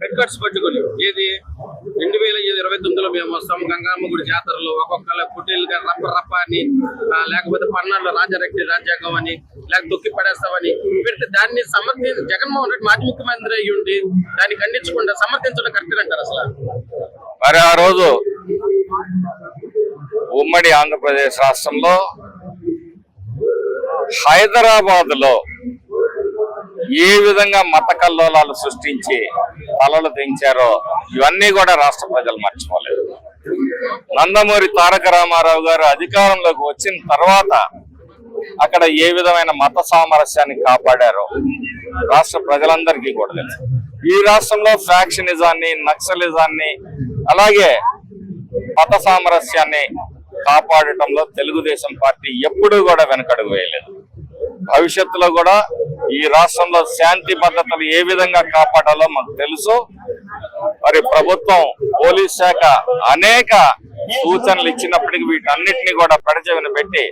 Head పట్టుకొని ఏది? రెండు వేల ఇరవై తొమ్మిదిలో మేము వస్తాం. గంగమ్మ గుడి జాతరలో ఒక్కొక్కళ్ళ కుటీలుగా రప్ప రప్ప అని లేకపోతే పన్నాళ్ళు రాజారెడ్డి రాజ్యాంగం అని లేకపోతే తొక్కి పడేస్తామని పెడితే దాన్ని సమర్థి జగన్మోహన్ రెడ్డి మాజీ ముఖ్యమంత్రి అయ్యి ఉండి దాన్ని ఖండించకుండా సమర్థించడం కరెక్ట్ అంటారు అసలు? మరి ఆ రోజు ఉమ్మడి ఆంధ్రప్రదేశ్ రాష్ట్రంలో హైదరాబాద్లో ఏ విధంగా మత కల్లోలాలు సృష్టించి తలలు తెంచారో ఇవన్నీ కూడా రాష్ట్ర ప్రజలు మర్చిపోలేదు. నందమూరి తారక రామారావు గారు అధికారంలోకి వచ్చిన తర్వాత అక్కడ ఏ విధమైన మత సామరస్యాన్ని కాపాడారో రాష్ట్ర ప్రజలందరికీ కూడా తెలుసు. ఈ రాష్ట్రంలో ఫ్యాక్షనిజాన్ని నక్సలిజాన్ని అలాగే మత సామరస్యాన్ని కాపాడటంలో తెలుగుదేశం పార్టీ ఎప్పుడూ కూడా వెనకడుగు వేయలేదు. భవిష్యత్తులో కూడా ఈ రాష్ట్రంలో శాంతి భద్రతలు ఏ విధంగా కాపాడాలో మాకు తెలుసు. మరి ప్రభుత్వం పోలీస్ శాఖ అనేక సూచనలు ఇచ్చినప్పటికీ వీటన్నిటిని కూడా పెడచెవిన పెట్టి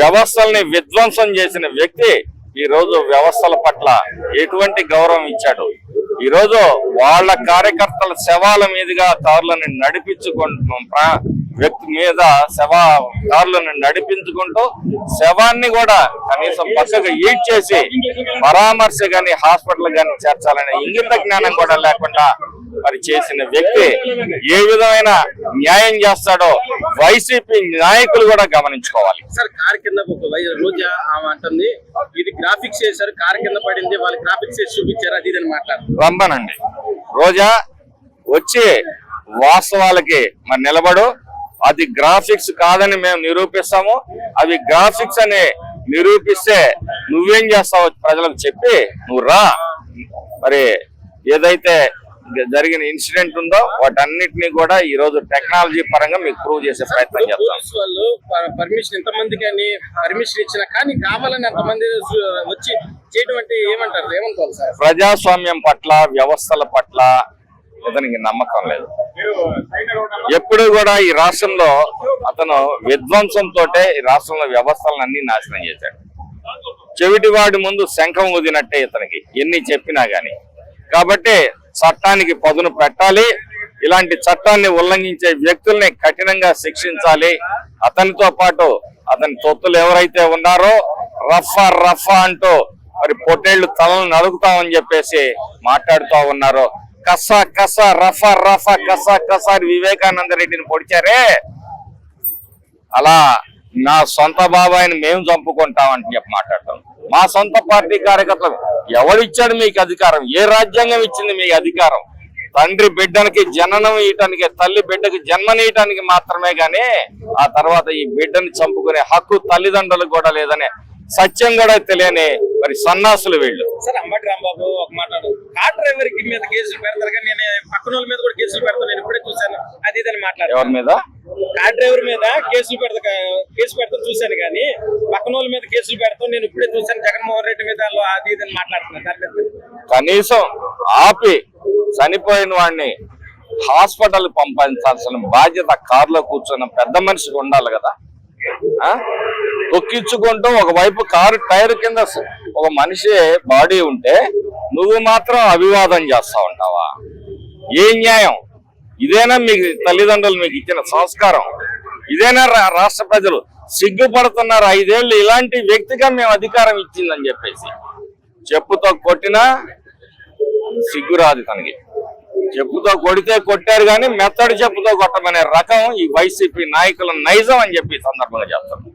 వ్యవస్థల్ని విధ్వంసం చేసిన వ్యక్తి ఈ రోజు వ్యవస్థల పట్ల ఎటువంటి గౌరవం ఇచ్చాడు. ఈ రోజు వాళ్ళ కార్యకర్తల శవాల మీదుగా కార్లను నడిపించుకుంటున్నాం. వ్యక్తి మీద శవ కార్లను నడిపించుకుంటూ శవాన్ని కూడా కనీసం పక్కగా ఈడ్ చేసి పరామర్శ గాని హాస్పిటల్ గాని చేర్చాలనే ఇంగిత జ్ఞానం కూడా లేకుండా మరి చేసిన వ్యక్తి ఏ విధమైన న్యాయం చేస్తాడో వైసీపీ నాయకులు కూడా గమనించుకోవాలి. సార్ కార్ కింద రోజా అంటుంది ఇది గ్రాఫిక్స్ చేశారు కార్ కింద పడింది వాళ్ళు గ్రాఫిక్స్ చేసి చూపించారు అది ఇది రమ్మనండి రోజా వచ్చి వాస్తవాలకి మరి నిలబడు అది గ్రాఫిక్స్ కాదని మేము నిరూపిస్తాము. అవి గ్రాఫిక్స్ అని నిరూపిస్తే నువ్వేం చేస్తావు ప్రజలకు చెప్పి నువ్వు రా. మరి ఏదైతే జరిగిన ఇన్సిడెంట్ ఉందో వాటన్నిటిని కూడా ఈ రోజు టెక్నాలజీ పరంగా మీకు ప్రూవ్ చేసే ప్రయత్నం చేస్తాం. వాళ్ళు పర్మిషన్ ఎంతమందికి అని పర్మిషన్ ఇచ్చినా కానీ కావాలని అంతమంది సు- వచ్చి చేయడం అంటే ఏమంటారు సార్? ప్రజాస్వామ్యం పట్ల వ్యవస్థల పట్ల ఇతనికి నమ్మకం లేదు. ఎప్పుడు కూడా ఈ రాష్ట్రంలో అతను విధ్వంసంతో ఈ రాష్ట్రంలో వ్యవస్థలను అన్ని నాశనం చేశాడు. చెవిటివాడి ముందు శంఖం ఊదినట్టే ఇతనికి ఎన్ని చెప్పినా గాని. కాబట్టి చట్టానికి పదును పెట్టాలి. ఇలాంటి చట్టాన్ని ఉల్లంఘించే వ్యక్తుల్ని కఠినంగా శిక్షించాలి. అతనితో పాటు అతని తొత్తులు ఎవరైతే ఉన్నారో రఫా రఫా అంటూ మరి పొట్టేళ్ళు తలను నరుకుతామని చెప్పేసి మాట్లాడుతూ ఉన్నారు కస కస రఫ రఫ కస కస అని వివేకానంద రెడ్డిని పొడిచారే. అలా నా సొంత బాబాయిని మేము చంపుకుంటామని చెప్పి మాట్లాడతాం. మా సొంత పార్టీ కార్యకర్తలు ఎవరిచ్చాడు మీకు అధికారం? ఏ రాజ్యాంగం ఇచ్చింది మీకు అధికారం? తండ్రి బిడ్డనికి జననం ఇయటానికి తల్లి బిడ్డకి జన్మనియటానికి మాత్రమే గాని ఆ తర్వాత ఈ బిడ్డని చంపుకునే హక్కు తల్లిదండ్రులకు కూడా లేదనే సత్యం కూడా తెలియని మరి సన్నాసులు వీళ్ళు. సార్ అంబటి రాంబాబు ఒక మాట్లాడు కార్ డ్రైవర్కి మీద కేసులు పెడతారు కానీ నేను పక్కన వాళ్ళ మీద కూడా కేసులు పెడతాను నేను ఇప్పుడే చూశాను. అది ఇది అని మాట్లాడు ఎవరి మీద? కార్ డ్రైవర్ మీద కేసులు పెడతా కేసు పెడతాను చూశాను కానీ పక్కన వాళ్ళ మీద కేసులు పెడతాం నేను ఇప్పుడే చూశాను జగన్మోహన్ రెడ్డి మీద అది ఇది అని మాట్లాడుతున్నాను కనీసం ఆపి చనిపోయిన వాడిని హాస్పిటల్ పంపించాల్సిన బాధ్యత కారులో కూర్చున్న పెద్ద మనిషికి ఉండాలి కదా? తొక్కించుకుంటూ ఒకవైపు కారు టైర్ కింద ఒక మనిషి బాడీ ఉంటే నువ్వు మాత్రం అభివాదం చేస్తా ఉంటావా ఏ న్యాయం? ఇదేనా మీకు తల్లిదండ్రులు మీకు ఇచ్చిన సంస్కారం? ఇదేనా రా- రాష్ట్ర ప్రజలు సిగ్గుపడుతున్నారు? ఐదేళ్ళు ఇలాంటి వ్యక్తిగా మేము అధికారం ఇచ్చిందని చెప్పేసి. చెప్పుతో కొట్టినా సిగ్గురాదు తనకి. చెప్పుతో కొడితే కొట్టారు కానీ మెత్తడి చెప్పుతో కొట్టమనే రకం ఈ వైసీపీ నాయకుల నైజం అని చెప్పి సందర్భంగా చెప్తాను.